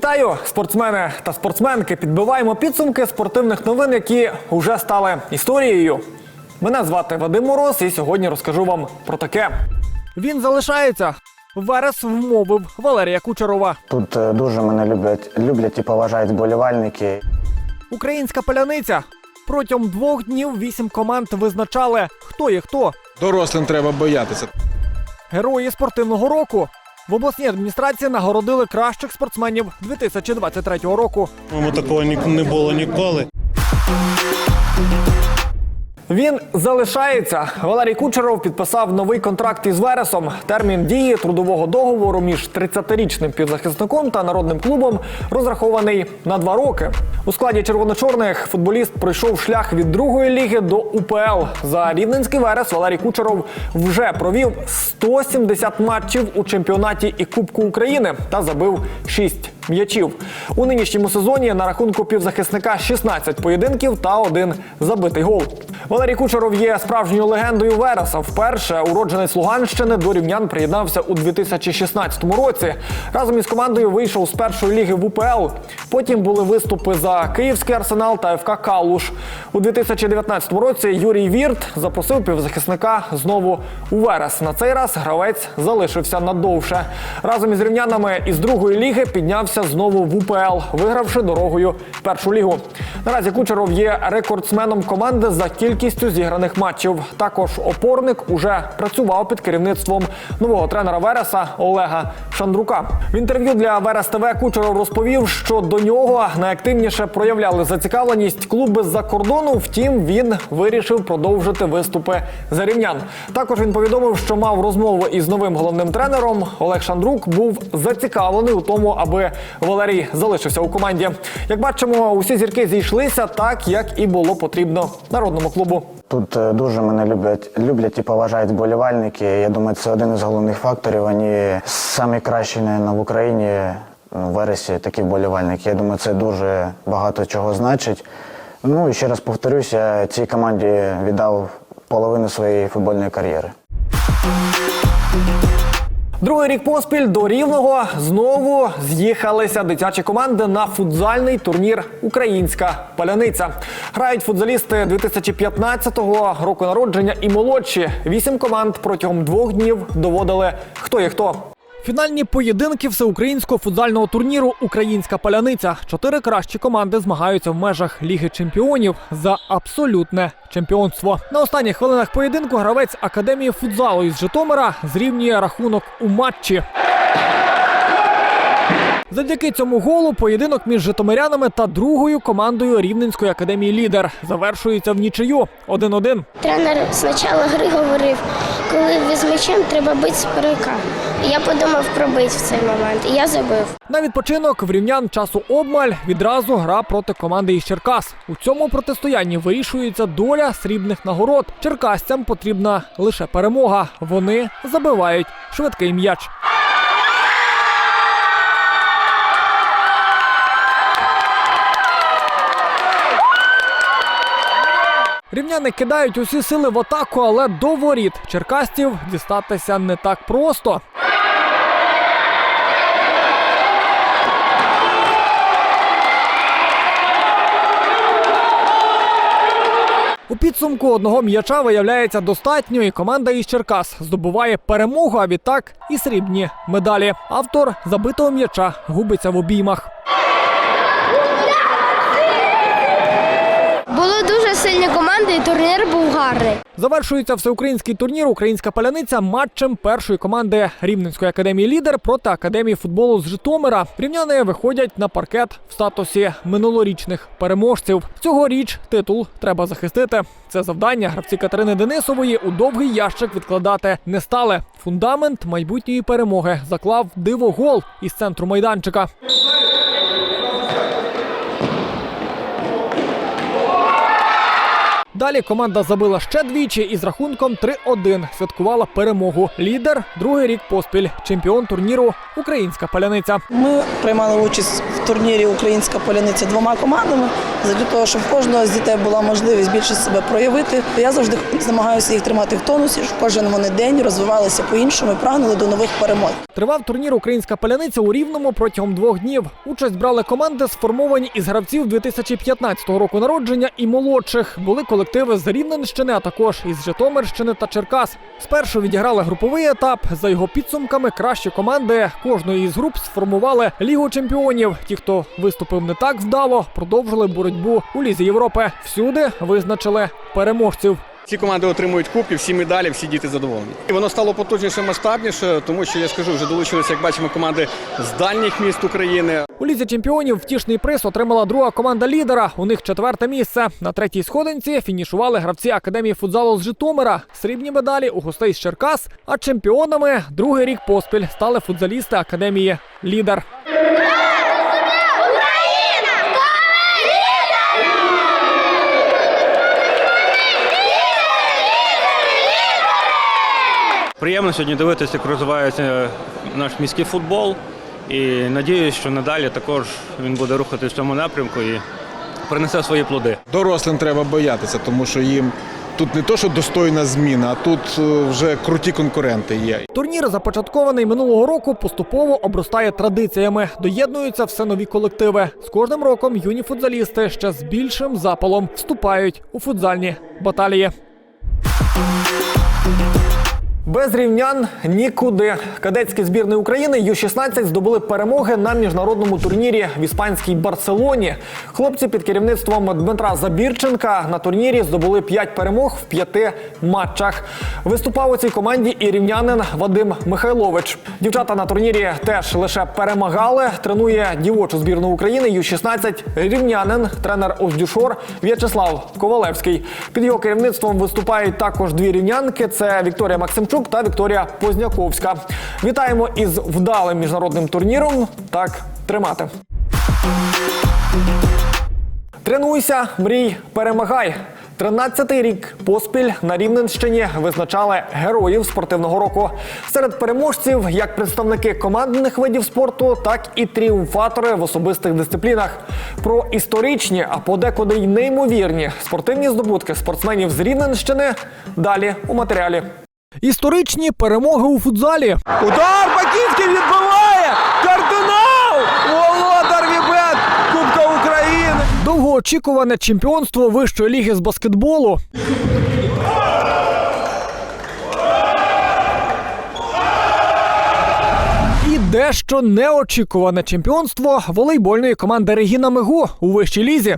Вітаю, спортсмени та спортсменки. Підбиваємо підсумки спортивних новин, які вже стали історією. Мене звати Вадим Мороз, і сьогодні розкажу вам про таке. Він залишається. Верес вмовив Валерія Кучерова. Тут е, дуже мене люблять, люблять і поважають вболівальники. Українська поляниця. Протягом двох днів вісім команд визначали, хто є хто. Дорослим треба боятися. Герої спортивного року. В обласній адміністрації нагородили кращих спортсменів 2023 року. По-моєму, такого не було ніколи. Він залишається. Валерій Кучеров підписав новий контракт із Вересом. Термін дії трудового договору між 30-річним півзахисником та народним клубом розрахований на два роки. У складі червоно-чорних футболіст пройшов шлях від другої ліги до УПЛ. За рівненський Верес Валерій Кучеров вже провів 170 матчів у чемпіонаті і Кубку України та забив 6 м'ячів. У нинішньому сезоні на рахунку півзахисника 16 поєдинків та один забитий гол. Валерій Кучеров є справжньою легендою Вереса. Вперше уродженець Луганщини до рівнян приєднався у 2016 році. Разом із командою вийшов з першої ліги в УПЛ. Потім були виступи за Київський арсенал та ФК Калуш. У 2019 році Юрій Вірт запросив півзахисника знову у Верес. На цей раз гравець залишився надовше. Разом із рівнянами із другої ліги піднявся знову в УПЛ, вигравши дорогою першу лігу. Наразі Кучеров є рекордсменом команди за кількістю зіграних матчів. Також опорник уже працював під керівництвом нового тренера Вереса Олега Шандрука. В інтерв'ю для Верес ТВ Кучеров розповів, що до нього найактивніше проявляли зацікавленість клуби з-за кордону. Втім, він вирішив продовжити виступи за рівнян. Також він повідомив, що мав розмову із новим головним тренером. Олег Шандрук був зацікавлений у тому, аби Валерій залишився у команді. Як бачимо, усі зірки зійшлися так, як і було потрібно народному клубу. Тут е, дуже мене люблять, люблять і поважають вболівальники. Я думаю, це один із головних факторів. Вони самі кращі наверно, в Україні ну, в вересі такі вболівальники. Я думаю, це дуже багато чого значить. Ну і ще раз повторюся, цій команді віддав половину своєї футбольної кар'єри. Другий рік поспіль до рівного знову з'їхалися дитячі команди на футзальний турнір Українська паляниця. Грають футзалісти 2015 року народження і молодші. Вісім команд протягом двох днів доводили хто є хто. Фінальні поєдинки всеукраїнського футзального турніру Українська паляниця. Чотири кращі команди змагаються в межах Ліги Чемпіонів за абсолютне чемпіонство. На останніх хвилинах поєдинку гравець академії футзалу із Житомира зрівнює рахунок у матчі. Завдяки цьому голу поєдинок між житомирянами та другою командою Рівненської академії лідер завершується в нічию 1-1. Тренер спочатку гри говорив, коли віз м'ячем, треба бити з. Я подумав пробити в цей момент, і я забив. На відпочинок в рівнян часу обмаль відразу гра проти команди із Черкас. У цьому протистоянні вирішується доля срібних нагород. Черкасцям потрібна лише перемога. Вони забивають швидкий м'яч. Рівняни кидають усі сили в атаку, але до воріт черкастів дістатися не так просто. У підсумку одного м'яча виявляється достатньо, і команда із Черкас здобуває перемогу, а відтак і срібні медалі. Автор забитого м'яча губиться в обіймах. Були дуже сильні команди, і турнір був гарний. Завершується всеукраїнський турнір Українська паляниця матчем першої команди Рівненської академії лідер проти академії футболу з Житомира. Рівняни виходять на паркет в статусі минулорічних переможців. Цьогоріч титул треба захистити. Це завдання гравці Катерини Денисової у довгий ящик відкладати не стали. Фундамент майбутньої перемоги заклав дивогол із центру майданчика. Далі команда забила ще двічі і з рахунком 3-1 святкувала перемогу. Лідер другий рік поспіль. Чемпіон турніру Українська паляниця. Ми приймали участь в турнірі Українська поляниця двома командами для того, щоб в кожного з дітей була можливість більше себе проявити. Я завжди намагаюся їх тримати в тонусі, щоб кожен вони день розвивалися по-іншому і прагнули до нових перемог. Тривав турнір Українська паляниця у Рівному протягом двох днів. Участь брали команди, сформовані із гравців 2015 року народження і молодших. Були колективи з Рівненщини, а також із Житомирщини та Черкас. Спершу відіграли груповий етап. За його підсумками, кращі команди кожної із груп сформували Лігу чемпіонів. Ті, хто виступив не так вдало, продовжили боротьбу у Лізі Європи. Всюди визначили переможців. Ці команди отримують кубки, всі медалі, всі діти задоволені. І воно стало потужніше, масштабніше, тому що я скажу, вже долучилися, як бачимо, команди з дальніх міст України. У лізі чемпіонів втішний приз отримала друга команда лідера. У них четверте місце. На третій сходинці фінішували гравці академії футзалу з Житомира. Срібні медалі у гостей з Черкас. А чемпіонами другий рік поспіль стали футзалісти академії Лідер. Приємно сьогодні дивитися, як розвивається наш міський футбол. І надіюсь, що надалі також він буде рухатись в цьому напрямку і принесе свої плоди. Дорослим треба боятися, тому що їм тут не то, що достойна зміна, а тут е, вже круті конкуренти є. Турнір, започаткований минулого року, поступово обростає традиціями. Доєднуються все нові колективи. З кожним роком юні футзалісти ще з більшим запалом вступають у футзальні баталії. Без рівнян нікуди. Кадетські збірні України Ю-16 здобули перемоги на міжнародному турнірі в іспанській Барселоні. Хлопці під керівництвом Дмитра Забірченка на турнірі здобули 5 перемог в п'яти матчах. Виступав у цій команді і рівнянин Вадим Михайлович. Дівчата на турнірі теж лише перемагали. Тренує дівочу збірну України Ю-16 рівнянин, тренер Оздюшор В'ячеслав Ковалевський. Під його керівництвом виступають також дві рівнянки: це Вікторія Максимчук та Вікторія Позняковська. Вітаємо із вдалим міжнародним турніром. Так тримати. Тренуйся, мрій, перемагай. 13-й рік поспіль на Рівненщині визначали героїв спортивного року. Серед переможців як представники командних видів спорту, так і тріумфатори в особистих дисциплінах. Про історичні, а подекуди й неймовірні спортивні здобутки спортсменів з Рівненщини далі у матеріалі. Історичні перемоги у футзалі. Удар Бакінський відбиває! Кардинал! Володар Вібет! Кубка України! Довгоочікуване чемпіонство вищої ліги з баскетболу. І дещо неочікуване чемпіонство волейбольної команди Регіна Мигу у вищій лізі.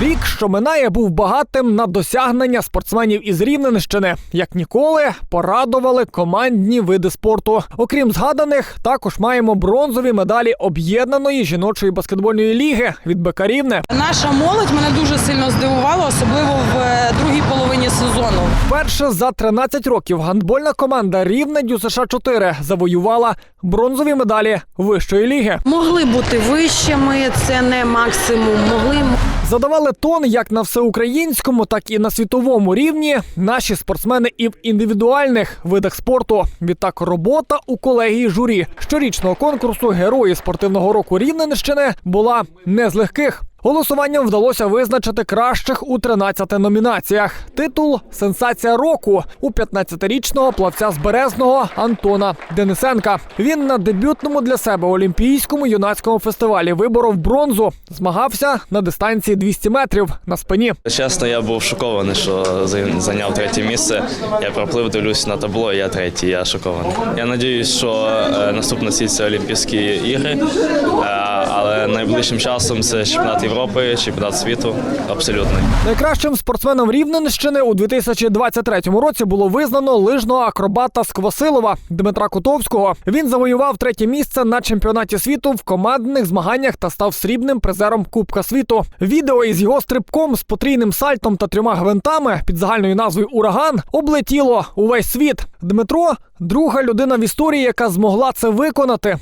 Рік, що минає, був багатим на досягнення спортсменів із Рівненщини. Як ніколи, порадували командні види спорту. Окрім згаданих, також маємо бронзові медалі об'єднаної жіночої баскетбольної ліги від БК Рівне. Наша молодь мене дуже сильно здивувала, особливо в е, другій половині сезону. Вперше за 13 років гандбольна команда Рівне ДЮСШ 4 завоювала бронзові медалі вищої ліги. Могли бути вищими, це не максимум. Могли Задавали тон як на всеукраїнському, так і на світовому рівні наші спортсмени і в індивідуальних видах спорту. Відтак, робота у колегії журі щорічного конкурсу Герої спортивного року Рівненщини була не з легких. Голосуванням вдалося визначити кращих у 13 номінаціях. Титул Сенсація року у 15-річного плавця з Березного Антона Денисенка. Він на дебютному для себе олімпійському юнацькому фестивалі виборов бронзу. Змагався на дистанції 200 метрів на спині. Чесно, я був шокований, що зайняв третє місце. Я проплив, дивлюсь на табло, я третій, я шокований. Я сподіваюся, що е, наступна сіль Олімпійські ігри, е, але найближчим часом це чемпіонат Європи, чемпіонат світу. Абсолютний. Найкращим спортсменом Рівненщини у 2023 році було визнано лижного акробата з Квасилова Дмитра Котовського. Він завоював третє місце на чемпіонаті світу в командних змаганнях та став срібним призером Кубка світу. Відео із його стрибком з потрійним сальтом та трьома гвинтами під загальною назвою Ураган облетіло увесь світ. Дмитро друга людина в історії, яка змогла це виконати.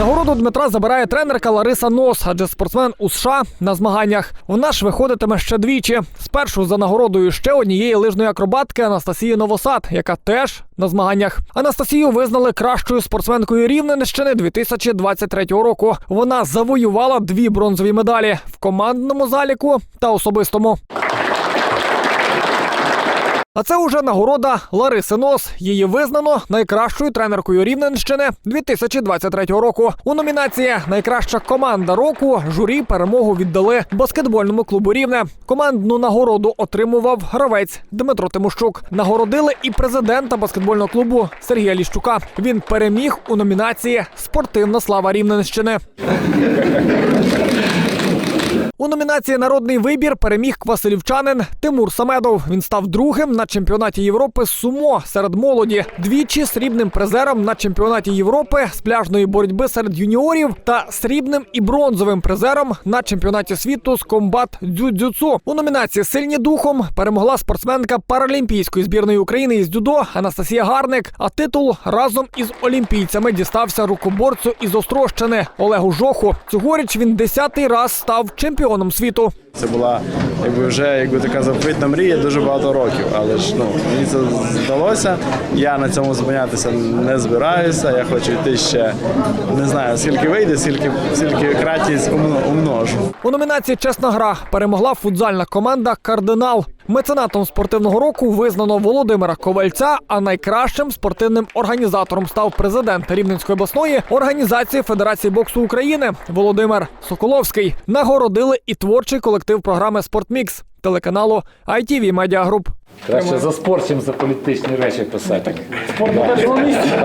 Нагороду Дмитра забирає тренерка Лариса Нос, адже спортсмен у США на змаганнях. Вона ж виходитиме ще двічі. Спершу за нагородою ще однієї лижної акробатки Анастасії Новосад, яка теж на змаганнях. Анастасію визнали кращою спортсменкою Рівненщини 2023 року. Вона завоювала дві бронзові медалі в командному заліку та особистому. А це уже нагорода Лариси Нос. Її визнано найкращою тренеркою Рівненщини 2023 року. У номінації Найкраща команда року журі перемогу віддали баскетбольному клубу Рівне. Командну нагороду отримував гравець Дмитро Тимощук. Нагородили і президента баскетбольного клубу Сергія Ліщука. Він переміг у номінації Спортивна слава Рівненщини. У номінації Народний вибір переміг квасилівчанин Тимур Самедов. Він став другим на чемпіонаті Європи з сумо серед молоді, двічі срібним призером на чемпіонаті Європи з пляжної боротьби серед юніорів та срібним і бронзовим призером на чемпіонаті світу з комбат дзюдзюцу. У номінації Сильні духом перемогла спортсменка паралімпійської збірної України із дзюдо Анастасія Гарник. А титул разом із олімпійцями дістався рукоборцю із Острощини Олегу Жоху. Цьогоріч він десятий раз став чемпіоном світу. Це була якби вже якби така заповітна мрія дуже багато років. Але ж ну мені це вдалося. Я на цьому зупинятися не збираюся. Я хочу йти ще не знаю скільки вийде, скільки скільки кратність умно- умножу. У номінації Чесна гра перемогла футзальна команда Кардинал. Меценатом спортивного року визнано Володимира Ковальця, а найкращим спортивним організатором став президент Рівненської обласної організації Федерації боксу України Володимир Соколовський. Нагородили і творчий колектив програми Спортмікс телеканалу ITV Media Group. Краще за спорт, ніж за політичні речі писати.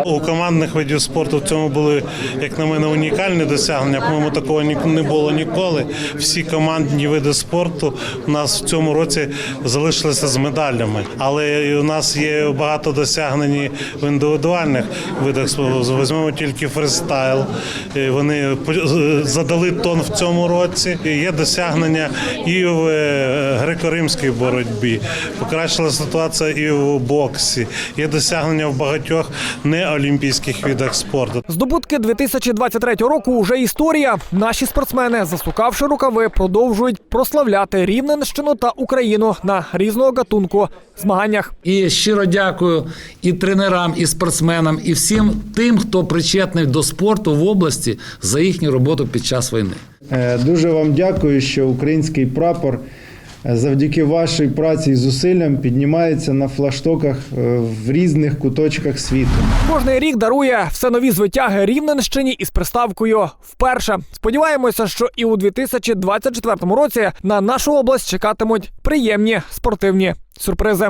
У командних видів спорту в цьому були, як на мене, унікальні досягнення. По-моєму, такого не було ніколи. Всі командні види спорту у нас в цьому році залишилися з медалями. Але у нас є багато досягнень в індивідуальних видах спорту. Візьмемо тільки фристайл. Вони задали тон в цьому році. Є досягнення і в е, греко-римській боротьбі. Покращила ситуація і в боксі. Є досягнення в багатьох неолімпійських видах спорту. Здобутки 2023 року вже історія. Наші спортсмени, засукавши рукави, продовжують прославляти Рівненщину та Україну на різного гатунку змаганнях. І щиро дякую і тренерам, і спортсменам, і всім тим, хто причетний до спорту в області за їхню роботу під час війни. Е, Дуже вам дякую, що український прапор завдяки вашій праці і зусиллям піднімається на флаштоках е, в різних куточках світу. Кожний рік дарує все нові звитяги Рівненщині із приставкою вперше. Сподіваємося, що і у 2024 році на нашу область чекатимуть приємні спортивні сюрпризи.